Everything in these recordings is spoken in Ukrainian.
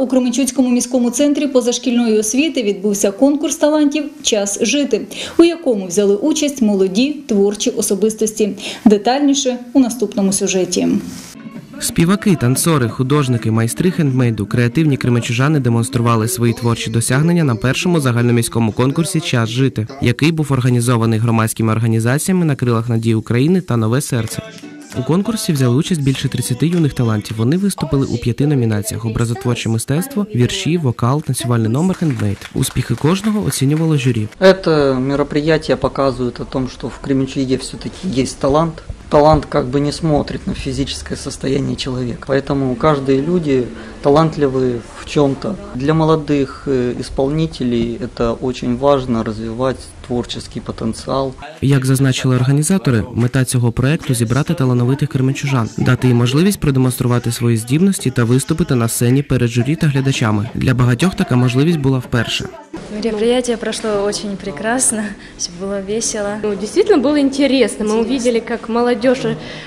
у Кременчуцькому міському центрі позашкільної освіти відбувся конкурс талантів Час жити, у якому взяли участь молоді творчі особистості. Детальніше у наступному сюжеті. Співаки, танцори, художники, майстри хендмейду, креативні кременчужани демонстрували свої творчі досягнення на першому загальноміському конкурсі Час жити, який був організований громадськими організаціями на крилах надії України та Нове серце. У конкурсі взяли участь більше 30 юних талантів. Вони виступили у п'яти номінаціях: образотворче мистецтво, вірші, вокал, танцювальний номер, хендмейд. Успіхи кожного оцінювало журі. Это мероприятие показывает о том, что в Кременчуге все-таки есть талант. Талант как бы не смотрит на физическое состояние человека. Поэтому каждые люди талантливые в чем-то. Для молодых э, исполнителей это очень важно развивать творческий потенциал. Як зазначили організатори, мета цього проекту зібрати талановитих кременчужан, дати їм можливість продемонструвати свої здібності та виступити на сцені перед журі та глядачами. Для багатьох така можливість була вперше. Мероприятие прошло очень прекрасно, все было весело. Ну, действительно было интересно. Мы увидели, как молодежь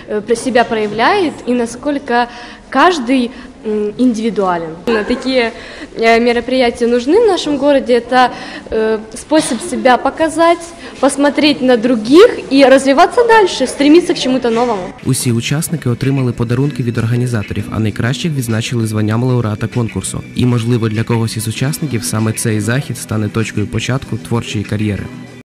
э, про себя проявляет и насколько каждый м, индивидуален. На Такие э, мероприятия нужны в нашем городе. Это э, способ себя показать, посмотреть на других и развиваться дальше, стремиться к чему-то новому. Усі учасники отримали подарунки від організаторів, а найкращих відзначили званням лауреата конкурсу. І, можливо, для когось із учасників саме цей захід стане точкою початку творчої кар'єри.